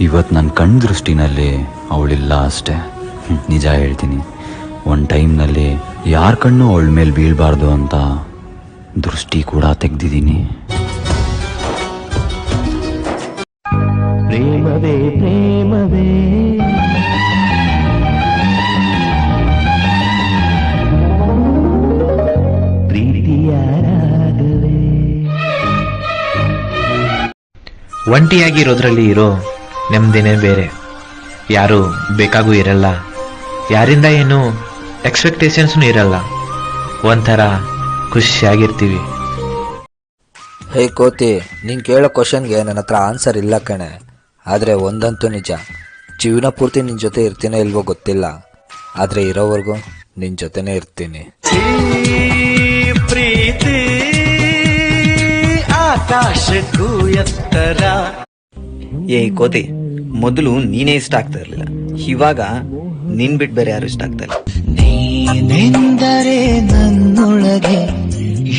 ಇವತ್ತು ನನ್ನ ಕಣ್ ದೃಷ್ಟಿನಲ್ಲಿ ಅವಳಿಲ್ಲ ಅಷ್ಟೇ. ನಿಜ ಹೇಳ್ತೀನಿ. ಒಂದು ಟೈಮ್ನಲ್ಲಿ ಯಾರ ಕಣ್ಣು ಅವಳ ಮೇಲೆ ಬೀಳಬಾರ್ದು ಅಂತ ದೃಷ್ಟಿ ಕೂಡ ತೆಗ್ದಿದ್ದೀನಿ. ಪ್ರೇಮವೇ ಪ್ರೇಮವೇ ಒಂಟಿಯಾಗಿರೋದ್ರಲ್ಲಿ ಇರೋ ನೆಮ್ಮದಿನೇ ಬೇರೆ. ಯಾರು ಬೇಕಾಗೂ ಇರಲ್ಲ. ಯಾರಿಂದ ಏನು ಎಕ್ಸ್ಪೆಕ್ಟೇಷನ್ಸ್ನು ಇರಲ್ಲ. ಒಂಥರ ಖುಷಿಯಾಗಿರ್ತೀವಿ. ಹೇ ಕೋತಿ ನೀನು ಕೇಳೋ ಕ್ವಶನ್ಗೆ ನನ್ನ ಹತ್ರ ಆನ್ಸರ್ ಇಲ್ಲ ಕಣೆ. ಆದರೆ ಒಂದಂತೂ ನಿಜ. ಜೀವನ ಪೂರ್ತಿ ನಿನ್ನ ಜೊತೆ ಇರ್ತೀನೋ ಇಲ್ವೋ ಗೊತ್ತಿಲ್ಲ. ಆದರೆ ಇರೋವರೆಗೂ ನಿನ್ನ ಜೊತೆನೇ ಇರ್ತೀನಿ. ಪ್ರೀತಿ ಆಕಾಶಕ್ಕೂ ಎತ್ತರ. ಏ ಕೋತಿ ಮೊದಲು ನೀನೇ ಇಷ್ಟ ಆಗ್ತಾ ಇರ್ಲಿಲ್ಲ. ಇವಾಗ ನಿನ್ ಬಿಟ್ ಬೇರೆ ಯಾರು ಇಷ್ಟ ಆಗ್ತಾ ಇಲ್ಲ. ನೀನೆಂದರೆ ನನ್ನೊಳಗೆ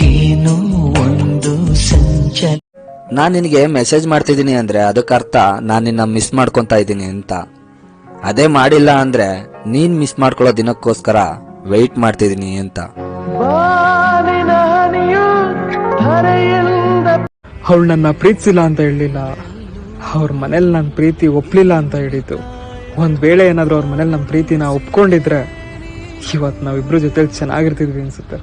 ಏನೋ ಒಂದು ಸಂಚಲ ನಾನು ನಿನಗೆ ಮೆಸೇಜ್ ಮಾಡ್ತಿದ್ದೀನಿ ಅಂದ್ರೆ ಅದಕ್ಕೆ ಅರ್ಥ ನಾನು ನಿನ್ನ ಮಿಸ್ ಮಾಡ್ಕೊತಾ ಇದ್ದೀನಿ ಅಂತ. ಅದೇ ಮಾಡಿಲ್ಲ ಅಂದ್ರೆ ನೀನ್ ಮಿಸ್ ಮಾಡ್ಕೊಳ್ಳೋ ದಿನಕ್ಕೋಸ್ಕರ ವೆಯ್ಟ್ ಮಾಡ್ತಿದ್ದೀನಿ ಅಂತ. ಅವಳು ನನ್ನ ಪ್ರೀತಿಸಿಲ್ಲ ಅಂತ ಹೇಳಲಿಲ್ಲ. ಅವ್ರ ಮನೇಲಿ ನನ್ನ ಪ್ರೀತಿ ಒಪ್ಲಿಲ್ಲ ಅಂತ ಹೇಳಿತು ಒಂದ್ ವೇಳೆ ಏನಾದ್ರು ಅವ್ರ ಮನೇಲಿ ನಮ್ಮ ಪ್ರೀತಿನ ಒಪ್ಕೊಂಡಿದ್ರೆ ಇವತ್ತು ನಾವಿಬ್ರು ಜೊತೆಲಿ ಚೆನ್ನಾಗಿರ್ತಿದ್ವಿ ಅನ್ಸುತ್ತೆ.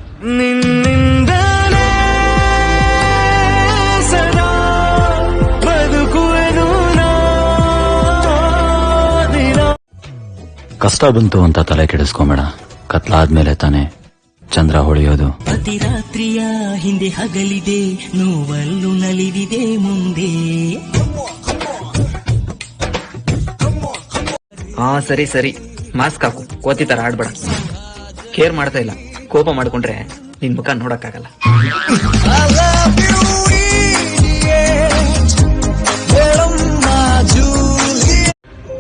ನಾ ಕಷ್ಟ ಬಂತು ಅಂತ ತಲೆ ಕೆಡಿಸ್ಕೊಂಬೇಡ. ಕತ್ಲಾದ್ಮೇಲೆ ತಾನೆ ಚಂದ್ರ ಹೊಳೆಯೋದು. ಪ್ರತಿ ರಾತ್ರಿಯ ಹಿಂದೆ ಹಗಲಿದೆ ನೋವಲ್ಲು ನಲಿದಿದೆ ಮುಂದೆ. ಹಾ ಸರಿ ಸರಿ. ಮಾಸ್ಕ್ ಹಾಕು. ಕೋತಿ ತರ ಆಡ್ಬೇಡ. ಕೇರ್ ಮಾಡ್ತಾ ಇಲ್ಲ. ಕೋಪ ಮಾಡ್ಕೊಂಡ್ರೆ ನಿನ್ ಮುಖ ನೋಡಕ್ಕಾಗಲ್ಲ.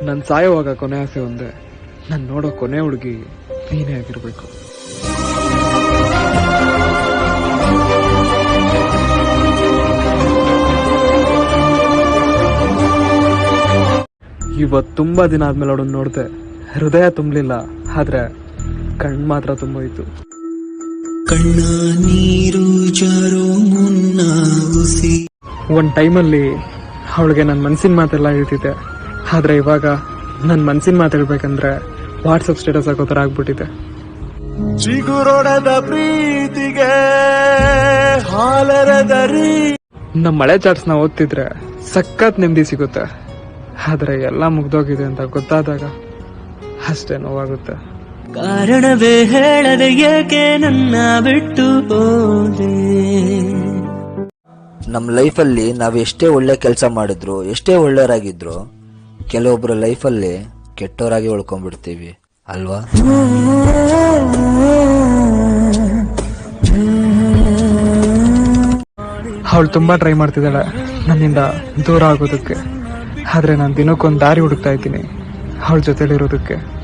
ನನ್ ಸಾಯೋವಾಗ ಕೊನೆ ಆಸೆ ಒಂದೇ. ನನ್ ನೋಡೋ ಕೊನೆ ಹುಡುಗಿ ನೀನೇ ಆಗಿರ್ಬೇಕು. ಇವತ್ ತುಂಬಾ ದಿನ ಆದ್ಮೇಲೆ ಅವಳನ್ನ ನೋಡಿದೆ ಹೃದಯ ತುಂಬಲಿಲ್ಲ ಆದ್ರೆ ಕಣ್ಣು ಮಾತ್ರ ತುಂಬೋಯ್ತು. ಕಣ್ಣ ನೀರು ಜರೋ ಮುನ್ನ ಉಸಿ. ಒಂದ್ ಟೈಮಲ್ಲಿ ಅವಳಿಗೆ ನನ್ನ ಮನ್ಸಿನ ಮಾತೆಲ್ಲ ಹೇಳ್ತಿದ್ದೆ ಆದ್ರೆ ಇವಾಗ ನನ್ನ ಮನ್ಸಿನ ಮಾತು ಹೇಳ್ಬೇಕಂದ್ರೆ ವಾಟ್ಸಪ್ ಸ್ಟೇಟಸ್ ಹಾಕೋ ಥರ ಆಗ್ಬಿಟ್ಟಿದೆ. ಚಿಗುರೊಡದ ಪ್ರೀತಿಗೆ ಹಾಲರದ ರೀ. ನಮ್ಮ ಮಳೆ ಚಾಟ್ಸ್ನ ಓದ್ತಿದ್ರೆ ಸಖತ್ ನೆಮ್ಮದಿ ಸಿಗುತ್ತೆ. ಆದ್ರೆ ಎಲ್ಲ ಮುಗ್ದೋಗಿದೆ ಅಂತ ಗೊತ್ತಾದಾಗ ಅಷ್ಟೇ ನೋವಾಗುತ್ತೆ. ಕಾರಣವೇ ಹೇಳದೆ ಏಕೆ ನನ್ನ ಬಿಟ್ಟು ಹೋದೆ? ನಮ್ಮ ಲೈಫಲ್ಲಿ ನಾವು ಎಷ್ಟೇ ಒಳ್ಳೆ ಕೆಲಸ ಮಾಡಿದ್ರು ಎಷ್ಟೇ ಒಳ್ಳೆಯವರಾಗಿದ್ರು ಕೆಲವೊಬ್ಬರ ಲೈಫಲ್ಲಿ ಕೆಟ್ಟವರಾಗಿ ಉಳ್ಕೊಂಡ್ಬಿಡ್ತೀವಿ ಅಲ್ವಾ? ಅವಳು ತುಂಬಾ ಟ್ರೈ ಮಾಡ್ತಿದ್ದಾಳೆ ನನ್ನಿಂದ ದೂರ ಆಗೋದಕ್ಕೆ. ಆದ್ರೆ ನಾನು ದಿನಕ್ಕೊಂದು ದಾರಿ ಹುಡುಕ್ತಾ ಇದ್ದೀನಿ. ಅವಳ ಜೊತೆಲಿರೋದಕ್ಕೆ.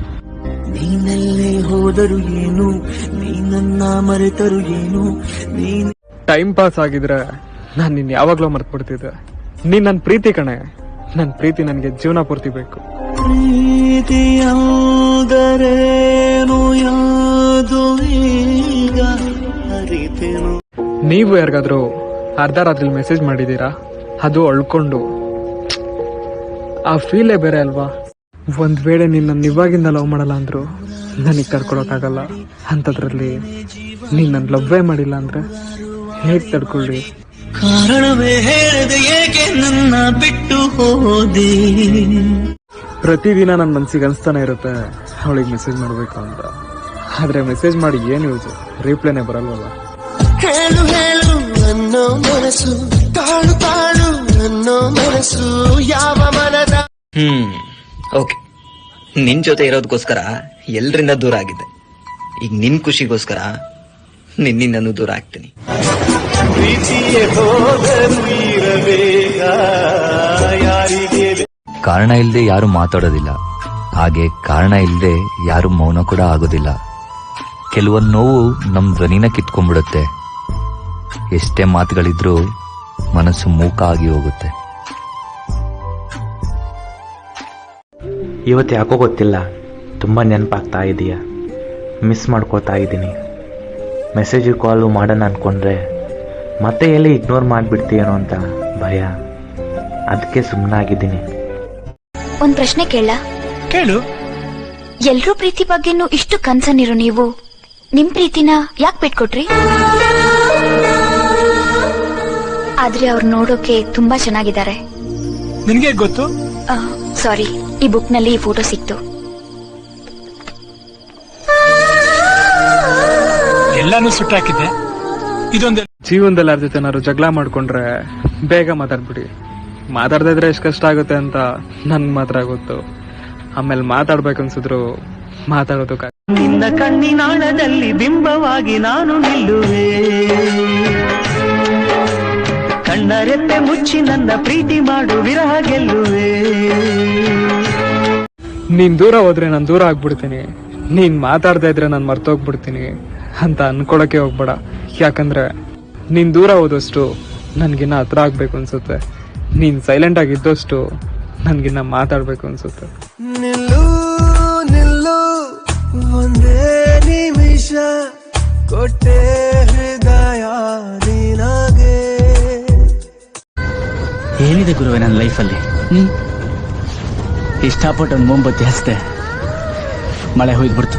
ನೀನಲ್ಲೇ ಹೋದರು ಏನು? ನೀ ನನ್ನ ಮರೆತರು ಏನು? ನೀನ್ ಟೈಮ್ ಪಾಸ್ ಆಗಿದ್ರೆ ನಾನು ನಿನ್ ಯಾವಾಗ್ಲೂ ಮರ್ತ್ಬಿಡ್ತಿದ್ದೆ. ನೀನ್ ನನ್ನ ಪ್ರೀತಿ ಕಣೆ. ನನ್ನ ಪ್ರೀತಿ ನನಗೆ ಜೀವನ ಪೂರ್ತಿ ಬೇಕು. ಯಾವುದು ಈಗ? ಅರಿತೆನು ನೀವು ಯಾರಿಗಾದ್ರೂ ಅರ್ಧ ರಾತ್ರಿ ಮೆಸೇಜ್ ಮಾಡಿದೀರಾ ಅದು ಅಳ್ಕೊಂಡು ಆ ಫೀಲೇ ಬೇರೆ ಅಲ್ವಾ? ಒಂದ್ ವೇಳೆ ನಿನ್ನ ಇವಾಗಿಂದ ಲವ್ ಮಾಡಲ್ಲ ಅಂದ್ರು ನನಗೆ ತಡ್ಕೊಳಕ್ಕಾಗಲ್ಲ ಅಂಥದ್ರಲ್ಲಿ ನೀನು ನನ್ನ ಲವ್ವೇ ಮಾಡಿಲ್ಲ ಅಂದ್ರೆ ಹೇಗೆ ತಡ್ಕೊಳ್ಳಿ? ಕಾರಣವೇ ಹೇಳದೆ ಏಕೆ ನನ್ನ ಬಿಟ್ಟು ಹೋದೆ? ಪ್ರತಿದಿನ ನನ್ನ ಮನ್ಸಿಗೆ ಅನ್ಸ್ತಾನೆ ಇರುತ್ತೆ ಅವಳಿಗೆ ಮೆಸೇಜ್ ಮಾಡ್ಬೇಕು ಅಂತ. ಆದ್ರೆ ಮೆಸೇಜ್ ಮಾಡಿ ಏನು ಯೂಸ್ ರಿಪ್ಲೈನೇ ಬರಲ್ವಲ್ಲ? ಹೇಳು ಹೇಳು ನನ್ನ ಮನಸ್ಸು ತಾಳು ತಾಳು ಅನ್ನೋ ಮನಸ್ಸು ಯಾವ ಮನದ ಹ್ಮ್ ಓಕೆ. ನಿನ್ ಜೊತೆ ಇರೋದಕ್ಕೋಸ್ಕರ ಎಲ್ರಿಂದ ದೂರ ಆಗಿದ್ದೆ. ಈಗ ನಿನ್ ಖುಷಿಗೋಸ್ಕರ ನಿನ್ನಿಂದನು ದೂರ ಆಗ್ತೀನಿ. ಕಾರಣ ಇಲ್ಲದೆ ಯಾರು ಮಾತಾಡೋದಿಲ್ಲ. ಹಾಗೆ ಕಾರಣ ಇಲ್ಲದೆ ಯಾರು ಮೌನ ಕೂಡ ಆಗೋದಿಲ್ಲ. ಕೆಲವೊಂದು ನೋವು ನಮ್ ಧ್ವನಿನ ಕಿತ್ಕೊಂಡ್ಬಿಡುತ್ತೆ. ಎಷ್ಟೇ ಮಾತುಗಳಿದ್ರೂ ಮನಸ್ಸು ಮೂಕ ಆಗಿ ಹೋಗುತ್ತೆ. ಇವತ್ತು ಯಾಕೋ ಗೊತ್ತಿಲ್ಲ ತುಂಬ ನೆನಪಾಗ್ತಾ ಇದೆಯಾ? ಮಿಸ್ ಮಾಡ್ಕೋತಾ ಇದ್ದೀನಿ ಮೆಸೇಜು ಕಾಲು ಮಾಡೋಣ ಅಂದ್ಕೊಂಡ್ರೆ ಮತ್ತೆ ಎಲ್ಲಿ ಇಗ್ನೋರ್ ಮಾಡಿಬಿಡ್ತೀಯೇನೋ ಅಂತ ಭಯ. ಅದಕ್ಕೆ ಸುಮ್ಮನಾಗಿದ್ದೀನಿ ಒಂದ್ ಪ್ರಶ್ನೆ ಕೇಳ. ಕೇಳು. ಎಲ್ರೂ ಪ್ರೀತಿ ಬಗ್ಗೆನೂ ಇಷ್ಟು ಕನ್ಸನ್ನಿರೋ ನೀವು? ನಿಮ್ ಪ್ರೀತಿನ ಯಾಕೆ ಬಿಟ್ಕೊಟ್ರಿ? ಆದ್ರೆ ಅವ್ರು ನೋಡೋಕೆ ತುಂಬಾ ಚೆನ್ನಾಗಿದ್ದಾರೆ. ನಿನ್ಗೆ ಗೊತ್ತು? ಸಾರಿ. ಈ ಬುಕ್ನಲ್ಲಿ ಈ ಫೋಟೋ ಸಿಕ್ತು. ಎಲ್ಲಾನು ಸುಟ್ಟಾಕಿದ್ದೆ ಇದೊಂದು ಜೀವನದಲ್ಲಿ ಯಾರ ಜೊತೆ ಏನಾದ್ರು ಜಗಳ ಮಾಡ್ಕೊಂಡ್ರೆ ಬೇಗ ಮಾತಾಡ್ಬಿಡಿ. ಮಾತಾಡದೇ ಇದ್ರೆ ಎಷ್ಟು ಕಷ್ಟ ಆಗುತ್ತೆ ಅಂತ ನನ್ ಮಾತ್ರ ಗೊತ್ತು. ಆಮೇಲೆ ಮಾತಾಡ್ಬೇಕು ಅನ್ಸಿದ್ರು ಮಾತಾಡೋದು ನಿನ್ನ ಕಣ್ಣಿನಾಳದಲ್ಲಿ ಬಿಂಬವಾಗಿ ನಾನು ನಿಲ್ಲುವೆ. ಕಣ್ಣರೆತ್ತೆ ಮುಚ್ಚಿ ನನ್ನ ಪ್ರೀತಿ ಮಾಡು ವಿರಹ ಗೆಲ್ಲುವೆ. ನೀನ್ ದೂರ ಹೋದ್ರೆ ನಾನು ದೂರ ಆಗ್ಬಿಡ್ತೀನಿ. ನೀನ್ ಮಾತಾಡ್ತಾ ಇದ್ರೆ ನಾನು ಮರ್ತೋಗ್ಬಿಡ್ತೀನಿ ಅಂತ ಅನ್ಕೊಳಕ್ಕೆ ಹೋಗ್ಬೇಡ. ಯಾಕಂದ್ರೆ ನೀನ್ ದೂರ ಹೋದಷ್ಟು ನನ್ಗಿನ್ನ ಹತ್ರ ಆಗ್ಬೇಕು ಅನ್ಸುತ್ತೆ. ನೀನ್ ಸೈಲೆಂಟ್ ಆಗಿದ್ದಷ್ಟು ನನ್ಗಿನ್ನ ಮಾತಾಡ್ಬೇಕು ಅನ್ಸುತ್ತೆ. ನಿಲ್ಲು ನಿಲ್ಲು ಒಂದೇ ನಿಮಿಷ ಕೊಟ್ಟೆ ಹೃದಯ. ಏನಿದೆ ಗುರುವೆ ನನ್ನ ಲೈಫಲ್ಲಿ? ಹ್ಮ್? ಇಷ್ಟಪಟ್ಟು ಒಂದು ಮೊಂಬತ್ತಿ ಹಸ್ತೆ ಮಳೆ ಹೋಯ್ದ್ಬಿಡ್ತು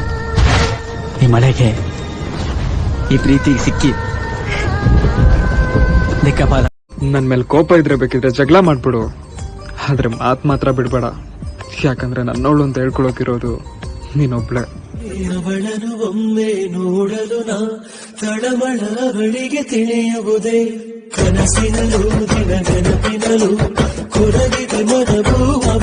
ಈ ಮಳೆಗೆ ಈ ಪ್ರೀತಿಗೆ ಸಿಕ್ಕಿ ದಿಕ್ಕಪಾಲ ನನ್ ಮೇಲೆ ಕೋಪ ಇದ್ರೆ ಬೇಕಿದ್ರೆ ಜಗಳ ಮಾಡ್ಬಿಡು. ಆದ್ರೆ ಮಾತ್ ಮಾತ್ರ ಬಿಡ್ಬೇಡ. ಯಾಕಂದ್ರೆ ನನ್ನವಳು ಅಂತ ಹೇಳ್ಕೊಳಕಿರೋದು ನೀನೊಬ್ಳೆ. ಅವಳನು ಒಮ್ಮೆ ನೋಡಲು ನಾ ತಳಮಳ ಅವಳಿಗೆ ತಿಳಿಯುವುದೇ. ಕನಸಿನಲು ದಿನ ನೆನಪಿನಲು ಕೊರಗಿದೆ ಮನವು ಅವ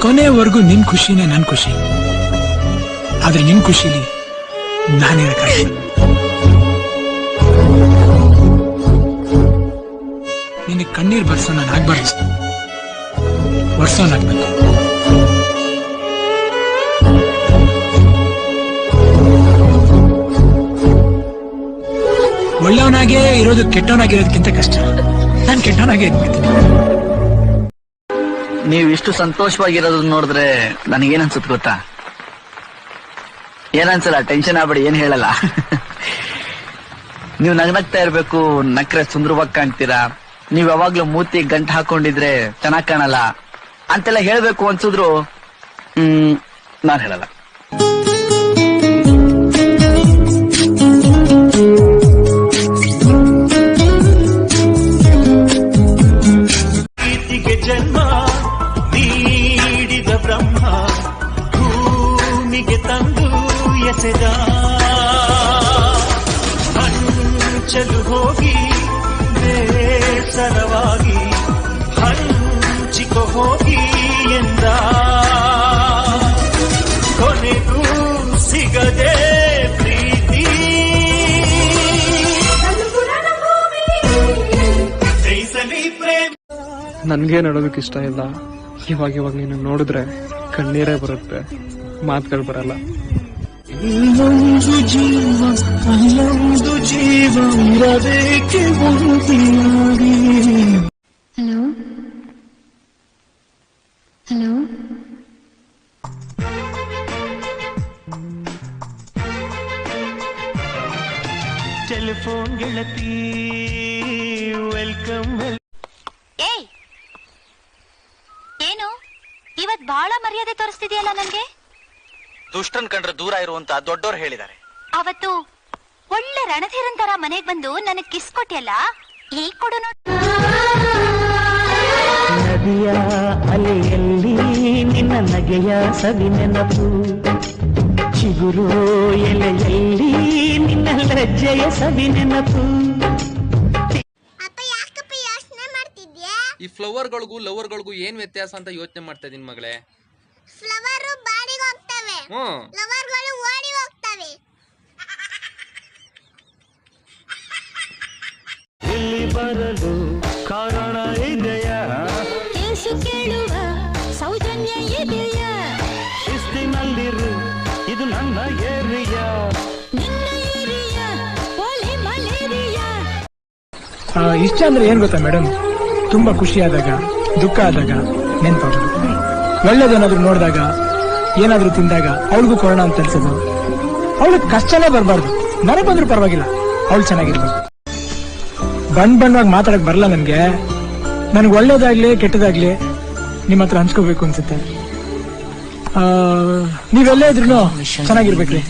ಕೊನೆಯವರೆಗೂ ನಿನ್ ಖುಷಿನೇ ನನ್ ಖುಷಿ. ಆದ್ರೆ ನಿನ್ ಖುಷಿಲಿ ನಾನಿರಕ್ಕಾಗಿಲ್ಲ ಕಣ್ಣೀರ್ ಬರ್ಸೋ ನಾನು ಆಗ್ಬಾರ್ದು ವರ್ಷವನಾಗ್ಬೇಕು ಒಳ್ಳೆಯವನಾಗೇ ಇರೋದು ಕೆಟ್ಟವನಾಗಿರೋದಕ್ಕಿಂತ ಕಷ್ಟ. ನಾನು ಕೆಟ್ಟವನಾಗೇ ಇದ್ಬಿಡ್ತೀನಿ ನೀವು ಇಷ್ಟು ಸಂತೋಷವಾಗಿರೋದು ನೋಡಿದ್ರೆ ನನಗೇನ್ ಅನ್ಸುತ್ತೆ ಗೊತ್ತಾ? ಏನನ್ಸಲ್ಲ, ಟೆನ್ಷನ್ ಆಗ್ಬೇಡಿ, ಏನ್ ಹೇಳಲ್ಲ. ನೀವು ನಗ್ನಗ್ತಾ ಇರ್ಬೇಕು, ನಕ್ರೆ ಸುಂದರವಾಗಿ ಕಾಣ್ತೀರಾ? ನೀವ್ ಯಾವಾಗ್ಲೂ ಮೂತಿ ಗಂಟ್ ಹಾಕೊಂಡಿದ್ರೆ ಚೆನ್ನಾಗ್ ಕಾಣಲ್ಲ ಅಂತೆಲ್ಲ ಹೇಳ್ಬೇಕು ಅನ್ಸಿದ್ರು ಹ್ಮ್ ನಾನ್ ಹೇಳಲ್ಲ. ನನ್ಗೆ ನೋಡೋದಕ್ಕೆ ಇಷ್ಟ ಇಲ್ಲ. ಇವಾಗ ಇವಾಗ ನೀನು ನೋಡಿದ್ರೆ ಕಣ್ಣೀರೇ ಬರುತ್ತೆ. ಮಾತುಗಳು ಬರಲ್ಲ. ಜೀವ ಜೀವ ಇರಬೇಕೆ ಹಲೋ? ಹಲೋ? ಟೆಲಿಫೋನ್ ಗೆಳತಿ ವೆಲ್ಕಮ್ ಏಯ್ ಏನು ಬಹಳ ಮರ್ಯಾದೆ ತೋರಿಸ್ತಿದೆಯಲ್ಲ ನನ್ಗೆ ದುಷ್ಟನ್ ಕಂಡ್ರೆ ದೂರ ಇರುವಂತ ದೊಡ್ಡೋರು ಹೇಳಿದ್ದಾರೆ. ಅವತ್ತು ಒಳ್ಳೆ ರಣಧೀರನ್ ತರ ಮನೆಗ್ ಬಂದು ನನಗ್ ಕಿಸ್ ಕೊಟ್ಟಿಯಲ್ಲ ಹೇಗ್ ಕೊಡು ನೋಡು. ನದಿಯ ಅಲೆಯಲ್ಲಿ ನಿನ್ನ ನಗೆಯ ಸವಿ ನೆನಪು. ಚಿಗುರು ಎಲೆಯಲ್ಲಿ ನಿನ್ನ ಲಜ್ಜೆಯ ಸವಿ ನೆನಪು. ಈ ಫ್ಲವರ್ಗಳಿಗೂ ಲವರ್ಗಳಿಗೂ ಏನ್ ವ್ಯತ್ಯಾಸ ಅಂತ ಯೋಚನೆ ಮಾಡ್ತಾ ಇದೀನಿ ಮಗಳೇ? ಫ್ಲವರ್ ಬಾಡಿಗೆ ಹೋಗ್ತವೆ. ಹ್ಮ್ ಲವರ್ಗಳು ಓಡಿ ಹೋಗ್ತವೆ. ಇಲ್ಲಿ ಬರಲು ಕಾರಣ ಇದೆಯಾ? ಕೇಸು ಕೇಳುವ ಸೌಜನ್ಯ ಶಿಸ್ತಿನಲ್ಲಿರು ಇದು ನನ್ನ ಏರಿಯಾ. ಇಷ್ಟ ಅಂದ್ರೆ ಏನ್ ಗೊತ್ತಾ ಮೇಡಮ್ ತುಂಬಾ ಖುಷಿ ಆದಾಗ ದುಃಖ ಆದಾಗ ನೆನಪಾಗೋದು. ಒಳ್ಳೇದೇನಾದ್ರೂ ನೋಡಿದಾಗ, ಏನಾದ್ರೂ ತಿಂದಾಗ ಅವಳಿಗೂ ಕೊರೋನಾ ಅಂತ ಅನ್ಸೋದು. ಅವಳಿಗೆ ಕಷ್ಟನೇ ಬರಬಾರ್ದು. ನನಗೆ ಬಂದ್ರೂ ಪರವಾಗಿಲ್ಲ. ಅವಳು ಚೆನ್ನಾಗಿರ್ಬೇಕು. ಬಣ್ಣ ಬಣ್ಣವಾಗಿ ಮಾತಾಡಕ್ ಬರಲ್ಲ ನನ್ಗೆ. ನನ್ಗೆ ಒಳ್ಳೇದಾಗ್ಲಿ, ಕೆಟ್ಟದಾಗ್ಲಿ ನಿಮ್ಮ ಹತ್ರ ಹಂಚ್ಕೋಬೇಕು ಅನ್ಸುತ್ತೆ. ನೀವೆಲ್ಲೇ ಇದ್ರು ಚೆನ್ನಾಗಿರ್ಬೇಕ್ರಿ.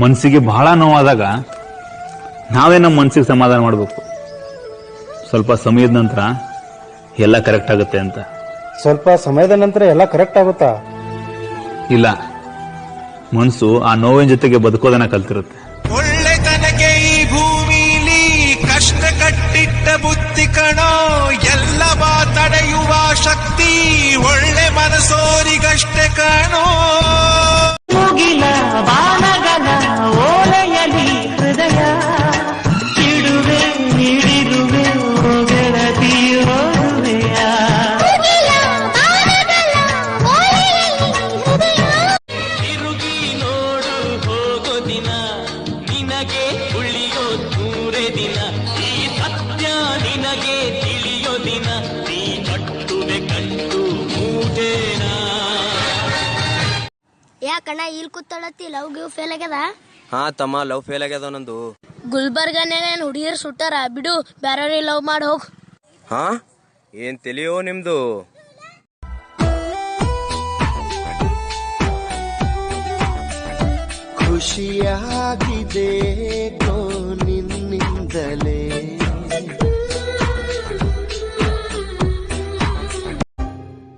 ಮನಸ್ಸಿಗೆ ಬಹಳ ನೋವಾದಾಗ ನಾವೇ ನಮ್ಮ ಮನಸ್ಸಿಗೆ ಸಮಾಧಾನ ಮಾಡಬೇಕು. ಸ್ವಲ್ಪ ಸಮಯದ ನಂತರ ಎಲ್ಲ ಕರೆಕ್ಟ್ ಆಗುತ್ತೆ ಅಂತ. ಸ್ವಲ್ಪ ಸಮಯದ ನಂತರ ಎಲ್ಲ ಕರೆಕ್ಟ್ ಆಗುತ್ತಾ? ಇಲ್ಲ. ಮನಸ್ಸು ಆ ನೋವಿನ ಜೊತೆಗೆ ಬದುಕೋದನ್ನ ಕಲ್ತಿರುತ್ತೆ. ಒಳ್ಳೆತನಕ್ಕೆ ಈ ಭೂಮಿಲಿ ಕಷ್ಟ ಕಟ್ಟಿಟ್ಟ ಬುತ್ತಿ ಕಣೋ ಎಲ್ಲವ ತಡೆಯುವ ಶಕ್ತಿ ಒಳ್ಳೆ ಮನಸೋರಿಗಷ್ಟೇ ಕಾಣೋ. ಮುಗಿಲ ಬಾನಗನ ಆಗ್ಯದ? ಹಾ ತಮ್ಮ ಲವ್ ಫೇಲ್ ಆಗ್ಯದ ನಂದು. ಗುಲ್ಬರ್ಗನ್ಯಾಗ ಹುಡುಗಿಯರ್ ಸುಟ್ಟಾರ? ಬಿಡು ಬ್ಯಾರವ್ರಿಗೆ ಲವ್ ಮಾಡಿ ಹೋಗ್. ಹಾ? ಏನ್ ತಿಳಿಯೋ ನಿಮ್ದು? ಖುಷಿಯಾಗಿದೆ ನಿನ್ನಿಂದಲೇ.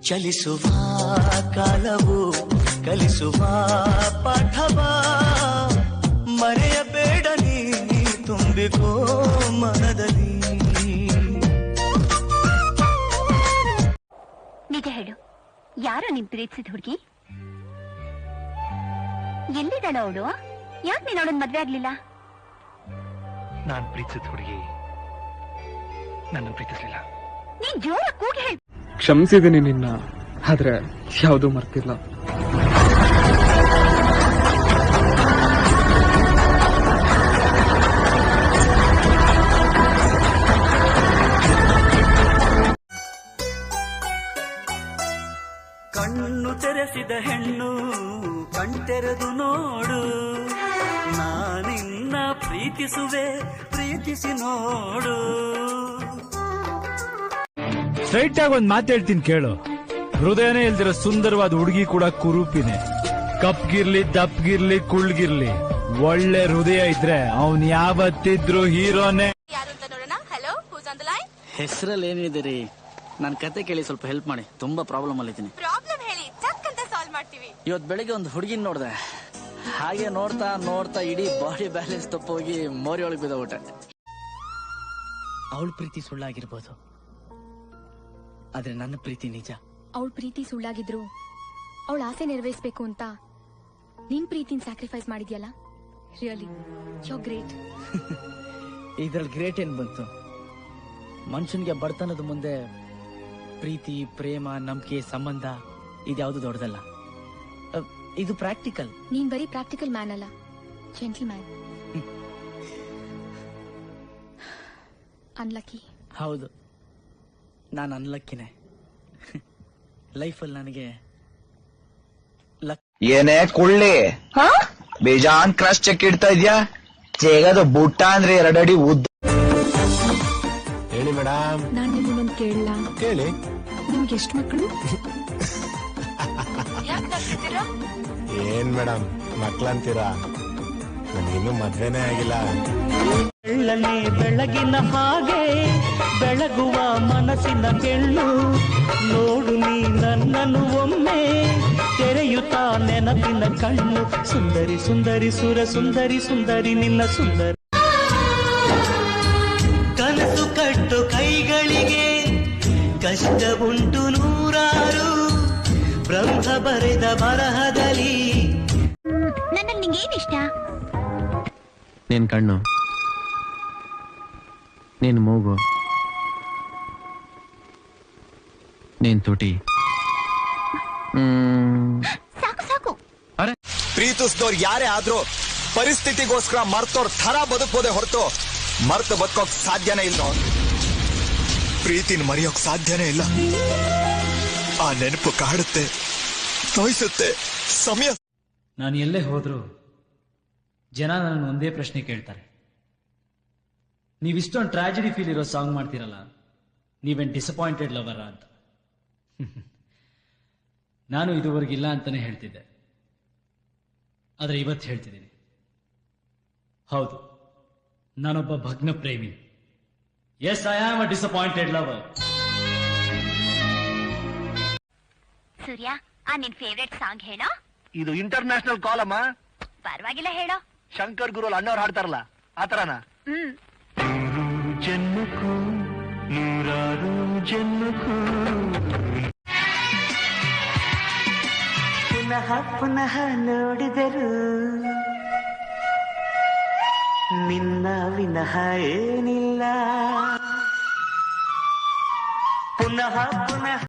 ಚಲಿಸುವ ಕಾಲವು ಕಲಿಸುವ ಪಾಠವ. ಮರೆಯಬೇಡ ನೀ ತುಂಬಿಕೋ ಮನದಲ್ಲಿ. ನಿಜ ಹೇಳು ಯಾರೋ ನಿನ್ ಪ್ರೀತಿಸಿದ ಹುಡುಗಿ? ಎಲ್ಲಿದ್ದಾಳ ಅವಳು? ಯಾಕೆ ನೀನ್ ಅವಳನ್ ಮದ್ವೆ ಆಗ್ಲಿಲ್ಲ? ನಾನ್ ಪ್ರೀತಿಸಿದ ಹುಡುಗಿ ನನ್ನ ಪ್ರೀತಿಸ್ಲಿಲ್ಲ. ನೀನ್ ಜೋರ ಕೂಗಿ ಹೇಳ ಕ್ಷಮಿಸಿದ್ದೀನಿ ನಿನ್ನ ಆದ್ರೆ ಯಾವುದೂ ಮರ್ತಿಲ್ಲ. ಕಣ್ಣು ಹೆಣ್ಣು ಕಣ್ತೆರೆದು ನೋಡು. ನಾನಿನ್ನ ಪ್ರೀತಿಸುವೆ ಪ್ರೀತಿಸಿ ನೋಡು. ಸ್ಟ್ರೈಟ್ ಆಗಿ ಒಂದ್ ಮಾತು ಹೇಳ್ತೀನಿ ಕೇಳು. ಹೃದಯನೇ ಇಲ್ದಿರೋ ಸುಂದರವಾದ ಹುಡುಗಿ ಕೂಡ ಕುರೂಪಿನೇ. ಕಪ್ಗಿರ್ಲಿ ದಪ್ಗಿರ್ಲಿ ಕುಳ್ಗಿರ್ಲಿ. ಒಳ್ಳೆ ಹೃದಯ ಇದ್ರೆ ಅವನ್ ಯಾವತ್ತಿದ್ರು ಹೀರೋನೇ. ಹೆಸರಲ್ಲಿ ಏನಿದೆ ರೀ? ನನ್ನ ಕತೆ ಕೇಳಿ ಸ್ವಲ್ಪ ಹೆಲ್ಪ್ ಮಾಡಿ. ತುಂಬಾ ಪ್ರಾಬ್ಲಮ್ ಅಲ್ಲಿದ್ದೀನಿ ಪ್ರಾಬ್ಲಮ್ ಹೇಳಿ ಚಕ್ ಅಂತ ಸಾಲ್ವ್ ಮಾಡ್ತೀವಿ ಇವತ್ತು ಬೆಳಿಗ್ಗೆ ಒಂದು ಹುಡುಗಿನ ನೋಡ್ದೆ. ಹಾಗೆ ನೋಡ್ತಾ ನೋಡ್ತಾ ಇಡೀ ಬಾಡಿ ಬ್ಯಾಲೆನ್ಸ್ ತಪ್ಪೋಗಿ ಮೋರಿ ಒಳಗೆ ಬಿದ್ದೋಗ್ಬಿಟ್ಟೆ ಅವಳ ಪ್ರೀತಿ ಸುಳ್ಳಾಗಿರ್ಬೋದು. ಆದ್ರೆ ನನ್ನ ಪ್ರೀತಿ ನಿಜ. ಅವಳ ಪ್ರೀತಿ ಸುಳ್ಳಾಗಿದ್ರು ಅವಳ ಆಸೆ ನೆರವೇರಿಸಬೇಕು ಅಂತ ನಿನ್ ಪ್ರೀತಿನ ಸ್ಯಾಕ್ರಿಫೈಸ್ ಮಾಡಿದ್ಯಲ್ಲ? ರಿಯಲಿ ಯೋ ಗ್ರೇಟ್ ಇದ್ರಲ್ಲಿ ಗ್ರೇಟ್ ಏನ್ ಬಂತು? ಮನುಷ್ಯನಿಗೆ ಬಡತನದ ಮುಂದೆ ಪ್ರೀತಿ ಪ್ರೇಮ ನಂಬಿಕೆ ಸಂಬಂಧ ಇದ್ಯಾವುದು ದೊಡ್ಡದಲ್ಲ. ಇದು ಪ್ರಾಕ್ಟಿಕಲ್. ನೀನ್ ಬರೀ ಪ್ರಾಕ್ಟಿಕಲ್ ಮ್ಯಾನ್ ಅಲ್ಲ ಜೆಂಟಲ್ ಮ್ಯಾನ್ ಅನ್ಲಕ್ಕಿ. ಹೌದು ನಾನು ಅನ್ಲಕ್ಕಿನೇ. ಲೈಫಲ್ಲಿ ನನಗೆ ಏನೇ ಕುಳ್ಳಿ. ಬೇಜಾನ್ ಕ್ರಾಸ್ ಚೆಕ್ ಇಡ್ತಾ ಇದ್ಯಾ? ಜೇಗದು ಬುಟ್ಟ ಅಂದ್ರೆ ಎರಡಡಿ ಉದ್ದ ಹೇಳಿ ಮೇಡಮ್. ನಾನ್ ನಿಮ್ಮನ್ನೊಂದು ಕೇಳಲ್ಲ ಕೇಳಿ. ನಿಮ್ಗೆ ಎಷ್ಟು ಮಕ್ಕಳು? ಏನ್ ಮೇಡಮ್ ಮಕ್ಳಂತೀರಾ? ನನಗಿನ್ನೂ ಮದ್ವೆನೇ ಆಗಿಲ್ಲ. ಬೆಳ್ಳನೆ ಬೆಳಗಿನ ಹಾಗೆ ಬೆಳಗುವ ಮನಸ್ಸಿನ ಬೆಳ್ಳು ನೋಡು ನೀ ನನ್ನನ್ನು ಒಮ್ಮೆ ತೆರೆಯುತ್ತಾ ನೆನಪಿನ ಕಣ್ಣು. ಸುಂದರಿ ಸುಂದರಿ ಸುರ ಸುಂದರಿ ಸುಂದರಿ ನಿನ್ನ ಸುಂದರಿ. ಕನಸು ಕಟ್ಟು ಕೈಗಳಿಗೆ ಕಷ್ಟ ಉಂಟು ಬರೆದ ಬರಹದಲ್ಲಿ. ನನ್ನಲ್ಲಿ ನಿಂಗೇನ್ ಇಷ್ಟ? ನಿನ್ ಕಣ್ಣು ನಿನ್ ಮೂಗು ನೀನ್ ತುಟಿ. ಸಾಕು ಸಾಕು. ಪ್ರೀತಿಸಿದವ್ರು ಯಾರೇ ಆದ್ರೂ ಪರಿಸ್ಥಿತಿಗೋಸ್ಕರ ಮರ್ತೋರ್ ಥರ ಬದುಕ್ಬೋದೆ ಹೊರತು ಮರ್ತು ಬದುಕೋಕ್ ಸಾಧ್ಯನೇ ಇಲ್ಲ ಪ್ರೀತಿನ ಮರೆಯೋಕ್ ಸಾಧ್ಯನೇ ಇಲ್ಲ. ಆ ನೆನಪು ಕಾಡುತ್ತೆ. ನೋಯಿಸುತ್ತೆ ಸಮಯ ನಾನು ಎಲ್ಲೇ ಹೋದ್ರು ಜನ ನನ್ನ ಒಂದೇ ಪ್ರಶ್ನೆ ಕೇಳ್ತಾರೆ. ನೀವು ಇಷ್ಟೊಂದು ಟ್ರಾಜಿಡಿ ಫೀಲ್ ಇರೋ ಸಾಂಗ್ ಮಾಡ್ತೀರಲ್ಲ ನೀವೇನ್ ಡಿಸಪಾಯಿಂಟೆಡ್ ಲವರ ಅಂತ. ನಾನು ಇದುವರೆಗಿಲ್ಲ ಅಂತಾನೆ ಹೇಳ್ತಿದ್ದೆ. ಆದರೆ ಇವತ್ತು ಹೇಳ್ತಿದ್ದೀನಿ. ಹೌದು ನಾನೊಬ್ಬ ಭಗ್ನ ಪ್ರೇಮಿ. Yes I am a disappointed lover Surya ಆ ನಿನ್ ಫೇವ್ರೆಟ್ ಸಾಂಗ್ ಹೇಳೋ? ಇದು ಇಂಟರ್ನ್ಯಾಷನಲ್ ಕಾಲ್ ಅಮ್ಮ. ಪರವಾಗಿಲ್ಲ ಹೇಳೋ. ಶಂಕರ್ ಗುರು ಅಣ್ಣವ್ರು ಹಾಡ್ತಾರಲ್ಲ ಆ ತರನಾ? ಹ್ಮ್. ಜನ್ಮಕ್ಕೂ ನೂರಾರು ಜನ್ಮಕ್ಕೂ. ಪುನಃ ಪುನಃ ನೋಡಿದರು ನಿನ್ನ ವಿನಃ ಏನಿಲ್ಲ. ಪುನಃ ಪುನಃ